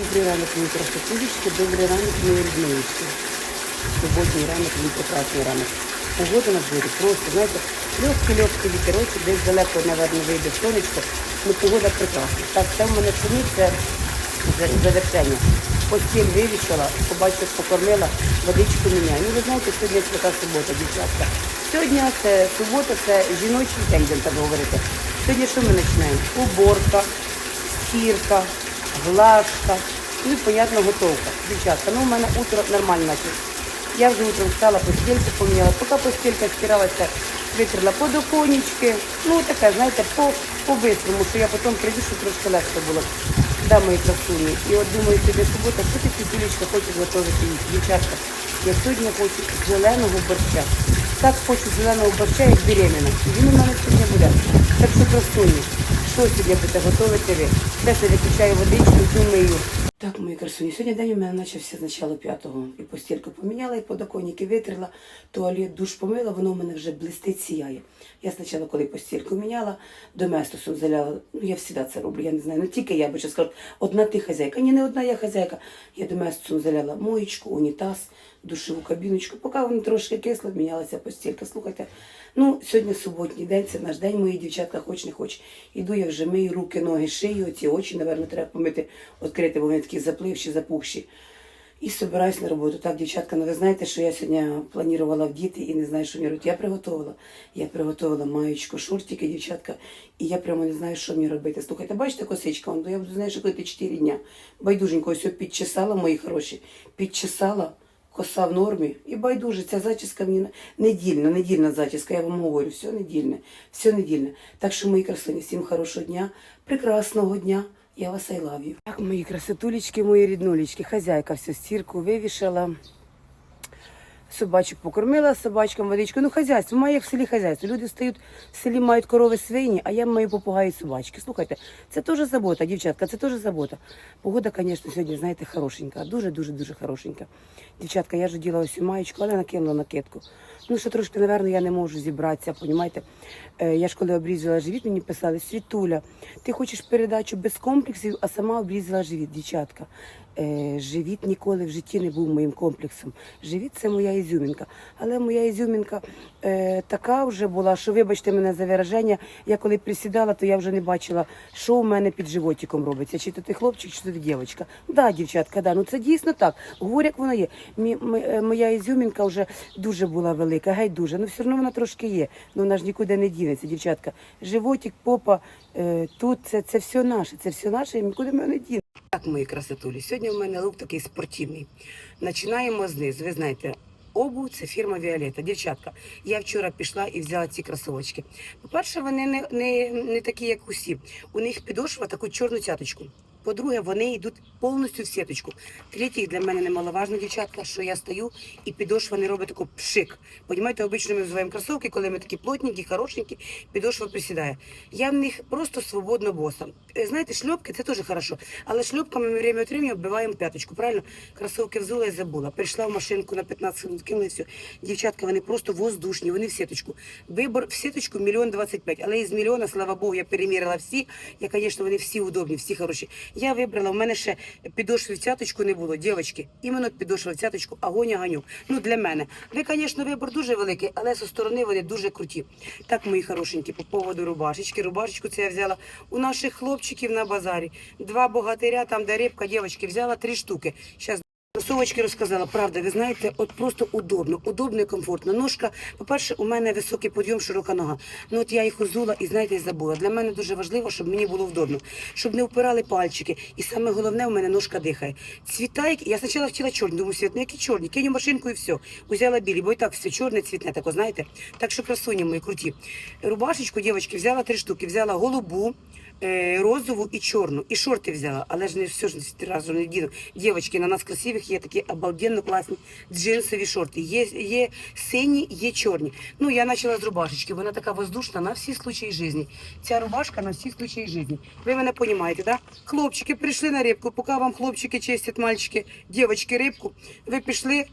Добрий ранок, мої красотулечки, добрий ранок, мої ріднички. Суботній ранок, мій прекрасний ранок. Погода на дворі просто, знаєте, легкий-легкий вітерочок, десь далеко, напевно, вийде сонечко, ну погода прекрасна. Так, це в мене самі це завершення. Постіль вивішала, побачив, покормила, водичку міняю. Ну, ви знаєте, сьогодні свята субота, дівчатка. Сьогодні це субота, це жіночий день, так говорити. Сьогодні що ми починаємо? Уборка, стірка, глажка, ну і, понятно, готовка. Дівчатка, ну у мене утро нормально началось. Я вже утром встала, постільку поміняла. Поки постілька стиралася, витерла подоконечки. Ну, таке, знаєте, по, по-бистрому, що я потім прийду, щоб трошки легше було. Да, мої красуні. І от думаю, сьогодні субота, що ти Юлечка хочеш готувати їсти? Дівчатка, я сьогодні хочу зеленого борща. Так хочу зеленого борща, як беременна. І він у мене сьогодні буде. Так що красуні, що сьогодні будете готувати ви? Все це виключаю водичку, думаю. Так, мої красуні, сьогодні день у мене почався з начала п'ятого. І постільку поміняла, і подоконники витерла, туалет, душ помила, воно у мене вже блистить, сіяє. Я спочатку, коли постільку міняла, доместосом заляла. Ну, я завжди це роблю, я не знаю. Ну тільки я, бо ще скажу, одна ти хазяйка. Ні, не одна я хазяйка. Я доместосом заляла моєчку, унітаз, душову кабіночку. Поки воно трошки кисло, мінялася постілька. Слухайте, ну сьогодні суботній день, це наш день, мої дівчатка, хоч не хоч. Іду я вже мию руки, ноги, шию, оці очі, напевно, треба помити, відкрити, бо вони такі запливші, запухші. І собираюсь на роботу. Так, дівчатка, ну ви знаєте, що я сьогодні планувала вдіти і не знаю, що мені робити. Я приготувала. Я приготувала маєчку, шортики, дівчатка, і я прямо не знаю, що мені робити. Слухайте, бачите, косичка, я знаю, що коли 4 дня. Байдуженько, ось підчесала, мої хороші, підчесала, коса в нормі. І байдуже, ця зачіска мені недільна, недільна зачіска, я вам говорю, все недільне, все недільне. Так що, мої красуні, всім хорошого дня, прекрасного дня. Я вас айлав'ю. Так, мої красотулечки, мої ріднулечки, хазяйка всю стірку вивішала. Собачок покормила собачкам водичку. Ну, хазяйство, має як в селі хазяйство. Люди стають в селі, мають корови свині, а я маю попугаї собачки. Слухайте, це теж забота, дівчатка, це теж забота. Погода, звісно, сьогодні, знаєте, хорошенька, дуже-дуже дуже хорошенька. Дівчатка, я ж діла ось маєчку, але накинула накидку. Ну, що трошки, напевно, я не можу зібратися, понімаєте? Е, я ж коли обрізала живіт, мені писали, Світуля, ти хочеш передачу без комплексів, а сама обрізала живіт, дівчатка. Е, живіт ніколи в житті не був моїм комплексом. Живіт це моя ізюмінка. Але моя ізюмінка е, така вже була, що вибачте мене за вираження. Я коли присідала, то я вже не бачила, що у мене під животиком робиться. Чи то ти хлопчик, чи то ти дівчинка. Да, дівчатка, да, ну це дійсно так. Говорю, як воно є. Е, моя ізюмінка вже дуже була велика, геть дуже. Ну все одно вона трошки є. Ну вона ж нікуди не дінеться, дівчатка. Животик, попа, е, тут це, це все наше, це все наше, і нікуди мене не діне. Так, мої красотулі, сьогодні в мене лук такий спортивний. Починаємо знизу. Ви знаєте, обу це фірма Віолета. Дівчатка, я вчора пішла і взяла ці кросовочки. По-перше, вони не, не, не такі, як усі. У них підошва таку чорну цяточку. По-друге, вони йдуть повністю в сіточку. Третє, для мене немаловажно, дівчатка, що я стою і підошва не робить таку пшик. Понімаєте, обично ми взиваємо кросовки, коли ми такі плотненькі, хорошенькі, підошва присідає. Я в них просто свободно боса. Е, Знаєте, шльопки це теж хорошо, але шльопками ми время від оббиваємо п'яточку. Правильно? Кросовки взула і забула. Прийшла в машинку на 15 хвилин, кинули все. Дівчатка, вони просто воздушні, вони в сіточку. Вибор в сіточку мільйон двадцять п'ять, але із мільйона, слава Богу, я перемірила всі. Я, звісно, вони всі удобні, всі хороші. Я вибрала, в мене ще підошви в цяточку не було. Дівчатки, іменно підошва в цяточку, агоня ганюк. Ну, для мене. Ви, звісно, вибор дуже великий, але зі сторони вони дуже круті. Так, мої хорошенькі, по поводу рубашечки. Рубашечку це я взяла у наших хлопчиків на базарі. Два богатиря, там, де рибка, дівчатки, взяла три штуки. Щас Кросовочки розказала, правда, ви знаєте, от просто удобно, удобно і комфортно. Ножка, по-перше, у мене високий подйом, широка нога. Ну от я їх узула і знаєте, забула. Для мене дуже важливо, щоб мені було вдобно, щоб не впирали пальчики. І саме головне, у мене ножка дихає. Цвіта, які- я спочатку хотіла чорні, думаю, світ, ну які чорні, киню машинку і все. Узяла білі, бо і так все чорне, цвітне, тако, знаєте. Так що красуні мої круті. Рубашечку, дівчатки, взяла три штуки, взяла голубу. Е, Розову і чорну, і шорти взяла, але ж не все ж разу не діну. Дівчатки, на нас красивих є такі обалденно класні джинсові шорти. Є, є сині, є чорні. Ну, я почала з рубашечки, вона така воздушна на всі случаї житті. Ця рубашка на всі случаї житті. Ви мене розумієте, да? Хлопчики прийшли на рибку, поки вам хлопчики чистять, мальчики, дівчатки рибку, ви пішли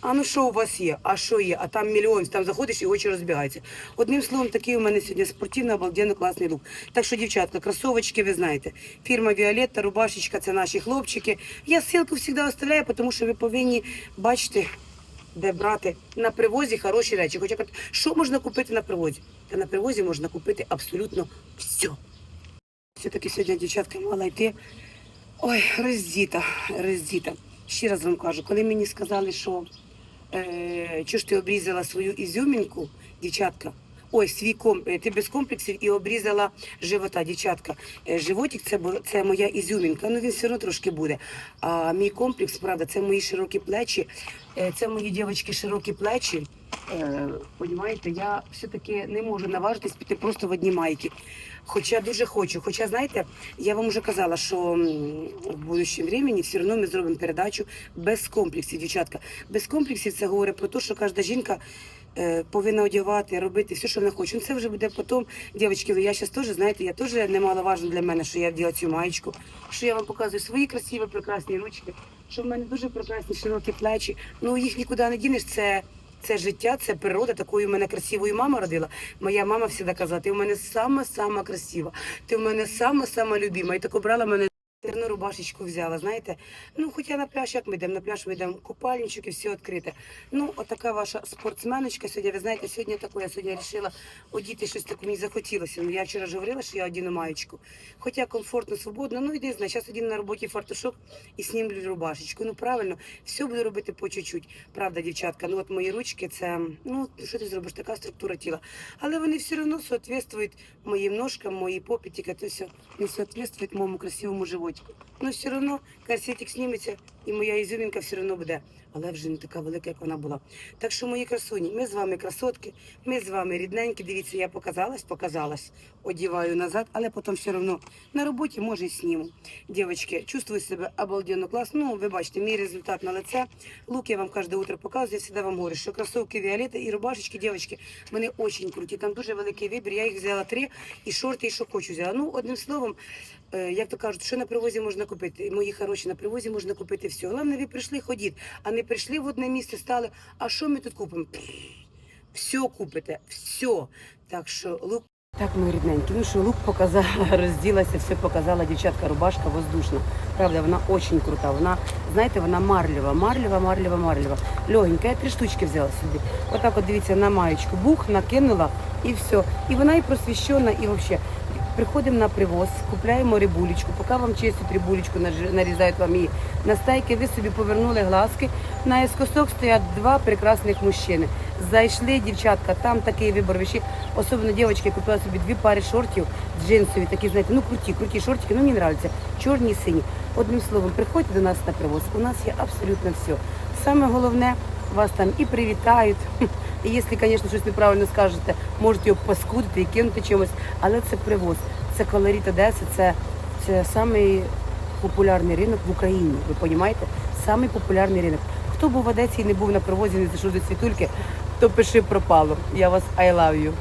А ну що у вас є? А що є? А там мільйон, там заходиш і очі розбігаються. Одним словом, такий у мене сьогодні спортивний, обалденно класний лук. Так що, дівчатка, кросовочки, ви знаєте. Фірма Віолетта, рубашечка, це наші хлопчики. Я ссылку завжди оставляю, тому що ви повинні бачити, де брати на привозі хороші речі. Хоча що можна купити на привозі? Та на привозі можна купити абсолютно все. Все-таки сьогодні дівчатка мала йти. Ой, роздіта, роздіта. Ще раз вам кажу, коли мені сказали, що е, чого ж ти обрізала свою ізюмінку, дівчатка. Ой, свій комп... е, ти без комплексів і обрізала живота, дівчатка. Е, Животик це, це моя ізюмінка, ну він все одно трошки буде. А мій комплекс, правда, це мої широкі плечі, е, це мої дівчатки широкі плечі. Е, Понімаєте, я все-таки не можу наважитись піти просто в одні майки. Хоча дуже хочу. Хоча, знаєте, я вам вже казала, що в будущем времени все одно ми зробимо передачу без комплексів, дівчатка. Без комплексів це говорить про те, що кожна жінка повинна одягати, робити все, що вона хоче. Ну, це вже буде потім. Дівчатки, я зараз теж, знаєте, я теж немаловажно для мене, що я вділа цю маєчку, що я вам показую свої красиві, прекрасні ручки, що в мене дуже прекрасні широкі плечі. Ну їх нікуди не дінеш. Це це життя, це природа. Такою мене красивою мама родила. Моя мама завжди казала, ти в мене сама-сама красива, ти в мене сама-сама любима. І так обрала мене. Терну рубашечку взяла, знаєте. Ну, хоча на пляж, як ми йдемо, на пляж ми йдемо купальничок і все відкрите. Ну, отака ваша спортсменочка сьогодні. Ви знаєте, сьогодні таку, я сьогодні вирішила одіти щось таке, мені захотілося. Ну, я вчора ж говорила, що я одіну маєчку. Хоча комфортно, свободно, ну іди, знає, зараз одіну на роботі фартушок і снімлю рубашечку. Ну, правильно, все буду робити по чуть-чуть. Правда, дівчатка, ну от мої ручки, це, ну, що ти зробиш, така структура тіла. Але вони все одно соответствують моїм ножкам, моїй попі, тільки це все не соответствует моєму красивому животику. Ну, все одно корсетик сніметься і моя ізюмінка все одно буде. Але вже не така велика, як вона була. Так що, мої красуні, ми з вами красотки, ми з вами рідненькі. Дивіться, я показалась, показалась, одіваю назад, але потім все одно на роботі може і сніму. Дівчатки, чувствую себе обалденно класно. Ну, ви бачите, мій результат на лице. Лук я вам кожне утро показую, я завжди вам говорю, що кросовки Віолетта і рубашечки, дівчатки, вони дуже круті. Там дуже великий вибір. Я їх взяла три, і шорти, і що хочу взяла. Ну, одним словом, е, як то кажуть, що на привозі можна купити? Мої хороші, на привозі можна купити все. Головне, ви прийшли, ходіть, а не прийшли в одне місце, стали. А що ми тут купимо? Все купите, все. Так що лук. Так, мої рідненькі, ну що, лук показала, розділася, все показала, дівчатка, рубашка воздушна. Правда, вона дуже крута. Вона, знаєте, вона марлева, марлева, марлева, марлева. Легенька, я три штучки взяла собі. Отак от дивіться на маєчку, бух, накинула і все. І вона і просвіщена, і взагалі. Приходимо на привоз, купляємо рибулечку, поки вам чистять рибулечку, нарізають вам її на стейки, ви собі повернули глазки. На ескосок стоять два прекрасних мужчини. Зайшли, дівчатка, там такий вибор вещей. Особливо дівчатки, купила собі дві пари шортів джинсові, такі, знаєте, ну круті, круті шортики, ну мені подобаються, чорні сині. Одним словом, приходьте до нас на привоз. У нас є абсолютно все. Саме головне, вас там і привітають. І якщо, звісно, щось неправильно скажете, можете його паскудити і кинути чимось. Але це привоз. Це колорит Одеси, це, це самий популярний ринок в Україні. Ви розумієте? Самий популярний ринок. Хто був в Одесі і не був на привозі, не зайшов до світульки, то пиши пропало. Я вас I love you.